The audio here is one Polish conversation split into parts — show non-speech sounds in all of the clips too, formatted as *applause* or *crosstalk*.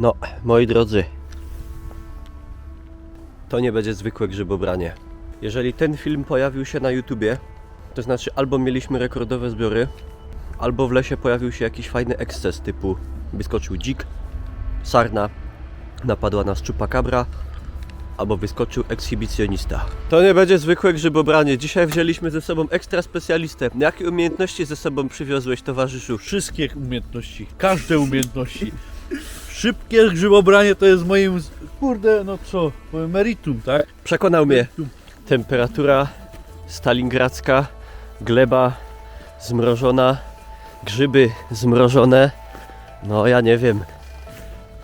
No, moi drodzy, to nie będzie zwykłe grzybobranie. Jeżeli ten film pojawił się na YouTubie, to znaczy albo mieliśmy rekordowe zbiory, albo w lesie pojawił się jakiś fajny eksces typu wyskoczył dzik, sarna, napadła nas czupakabra, albo wyskoczył ekshibicjonista. To nie będzie zwykłe grzybobranie. Dzisiaj wzięliśmy ze sobą ekstra specjalistę. Jakie umiejętności ze sobą przywiozłeś, towarzyszu? Wszystkie umiejętności, każde umiejętności. *laughs* Szybkie grzybobranie to jest moim, kurde, no co, powiem meritum, tak? Przekonał mnie. Temperatura stalingradzka, gleba zmrożona, grzyby zmrożone. No ja nie wiem.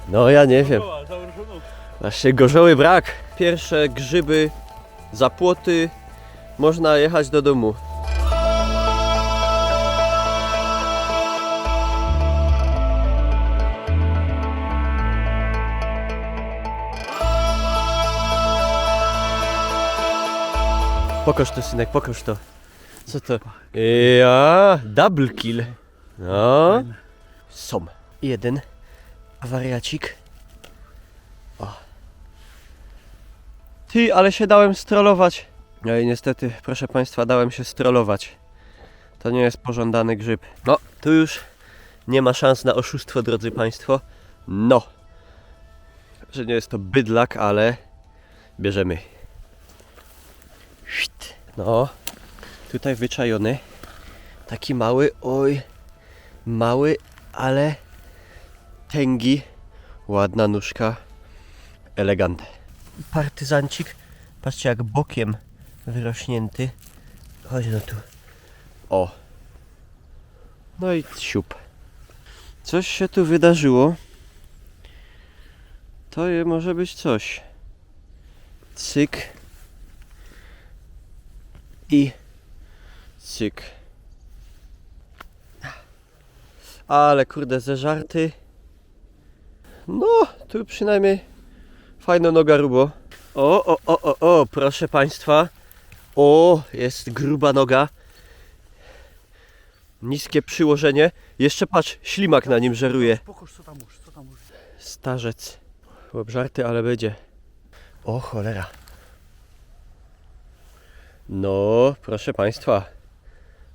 No ja nie wiem. Właśnie gorzoły brak. Pierwsze grzyby za płoty. Można jechać do domu. Pokaż to synek, pokaż to. Co to? Ja, double kill. No. Są. Jeden. Wariacik. O. Ty, ale się dałem strollować. No i niestety, proszę Państwa, dałem się strollować. To nie jest pożądany grzyb. No, tu już nie ma szans na oszustwo, drodzy Państwo. No. Że nie jest to bydlak, ale bierzemy. No, tutaj wyczajony. Taki mały, oj, mały, ale tęgi. Ładna nóżka, elegant. Partyzancik, patrzcie jak bokiem wyrośnięty. Chodź no tu. O. No i siup. Coś się tu wydarzyło. To może być coś. Cyk i cyk. Ale kurde, ze żarty. No, tu przynajmniej fajna noga rubo. O, o, o, o, o, proszę Państwa. O, jest gruba noga. Niskie przyłożenie. Jeszcze patrz, ślimak na nim żeruje. Pokaż co tam już, co tam już. Starzec. Chłop żarty, ale będzie. O cholera. No, proszę Państwa.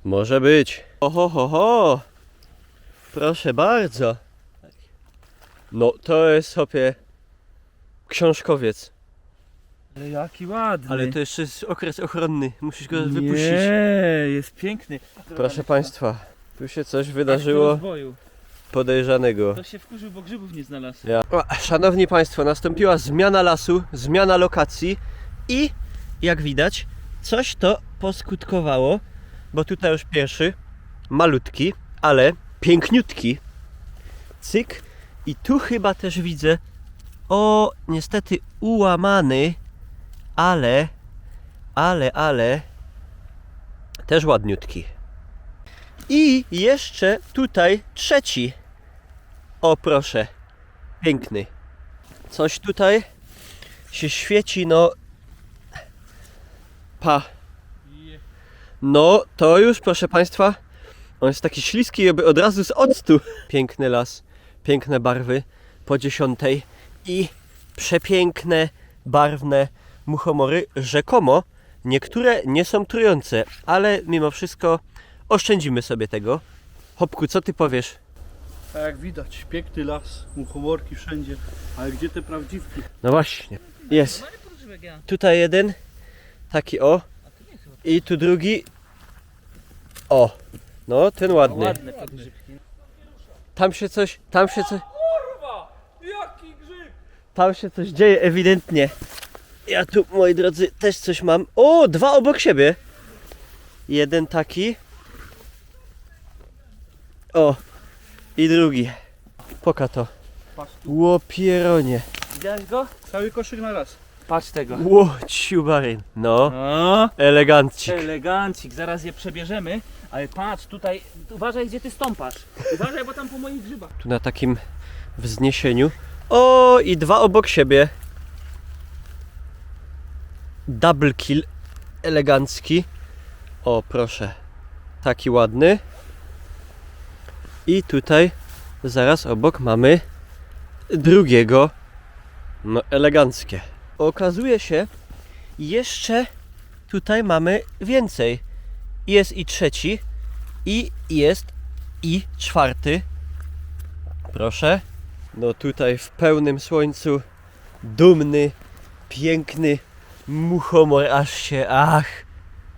Może być. Oho, ho, ho. Proszę bardzo. No, to jest sobie książkowiec. Ale jaki ładny. Ale to jeszcze jest okres ochronny. Musisz go wypuścić. Nie, jest piękny. Proszę Państwa, tu się coś wydarzyło podejrzanego. To się wkurzył, bo grzybów nie znalazł. Ja. O, Szanowni Państwo, nastąpiła zmiana lasu, zmiana lokacji i jak widać, coś to poskutkowało, bo tutaj już pierwszy, malutki, ale piękniutki, cyk i tu chyba też widzę, o niestety ułamany, ale, ale, ale, też ładniutki. I jeszcze tutaj trzeci. O proszę. Piękny. Coś tutaj się świeci, no. Pa. No, to już, proszę Państwa, on jest taki śliski, jakby od razu z octu. Piękny las, piękne barwy po dziesiątej i przepiękne, barwne muchomory. Rzekomo niektóre nie są trujące, ale mimo wszystko oszczędzimy sobie tego. Hopku, co ty powiesz? A jak widać, piękny las, muchomorki wszędzie, ale gdzie te prawdziwki? No właśnie. Jest. Tutaj jeden, taki o, i tu drugi. O, no ten ładny. Tam się coś, tam się coś, Jaki grzyb! tam się coś dzieje ewidentnie. Ja tu, moi drodzy, też coś mam. O, dwa obok siebie. Jeden taki. O, i drugi. Poka to. Łopieronie. Widziałeś go? Cały koszyk na raz. Patrz tego. Ło, ciubaryn. No, O, elegancik. elegancik, zaraz je przebierzemy, ale patrz tutaj, uważaj gdzie ty stąpasz. Uważaj, bo tam po moich grzybach. tu na takim wzniesieniu. O, i dwa obok siebie. Double kill elegancki. O, proszę. Taki ładny. I tutaj zaraz obok mamy drugiego. No eleganckie. Okazuje się, jeszcze tutaj mamy więcej. Jest i trzeci, i jest i czwarty. Proszę. No tutaj w pełnym słońcu dumny, piękny muchomor aż się, ach,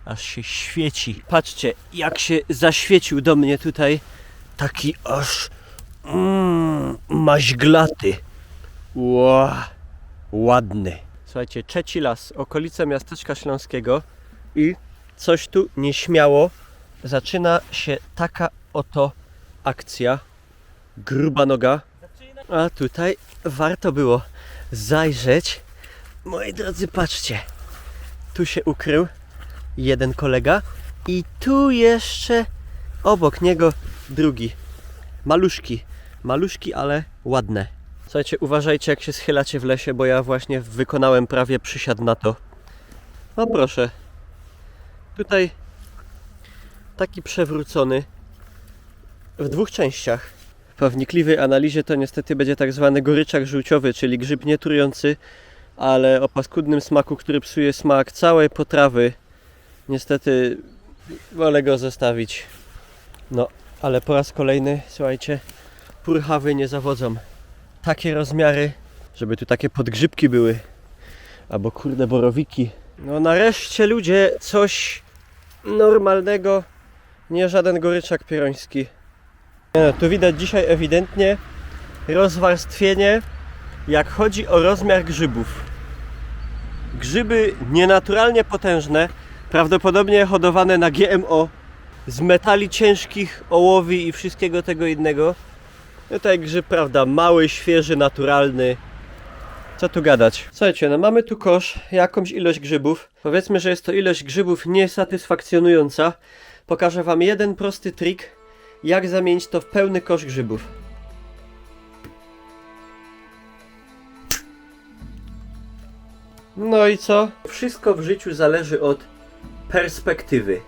aż się świeci. Patrzcie, jak się zaświecił do mnie tutaj taki aż mm, maźglaty. Ła, ładny. Słuchajcie, trzeci las, okolice miasteczka śląskiego i coś tu nieśmiało zaczyna się taka oto akcja. Gruba noga. A tutaj warto było zajrzeć. Moi drodzy, patrzcie. Tu się ukrył jeden kolega i tu jeszcze obok niego drugi. Maluszki. Maluszki, ale ładne. Słuchajcie, uważajcie jak się schylacie w lesie, bo ja właśnie wykonałem prawie przysiad na to. No proszę. Tutaj taki przewrócony w dwóch częściach. Po wnikliwej analizie to niestety będzie tak zwany goryczak żółciowy, czyli grzyb nietrujący, ale o paskudnym smaku, który psuje smak całej potrawy. Niestety wolę go zostawić. No, ale po raz kolejny, słuchajcie, purchawy nie zawodzą. Takie rozmiary, żeby tu takie podgrzybki były. Albo kurde borowiki. No nareszcie ludzie coś normalnego, nie żaden goryczak pieroński. No, tu widać dzisiaj ewidentnie rozwarstwienie, jak chodzi o rozmiar grzybów. Grzyby nienaturalnie potężne, prawdopodobnie hodowane na GMO, z metali ciężkich, ołowi i wszystkiego tego innego. Tutaj grzyb, prawda, mały, świeży, naturalny. Co tu gadać? Słuchajcie, no mamy tu kosz, jakąś ilość grzybów. Powiedzmy, że jest to ilość grzybów niesatysfakcjonująca. Pokażę Wam jeden prosty trik, jak zamienić to w pełny kosz grzybów. No i co? Wszystko w życiu zależy od perspektywy.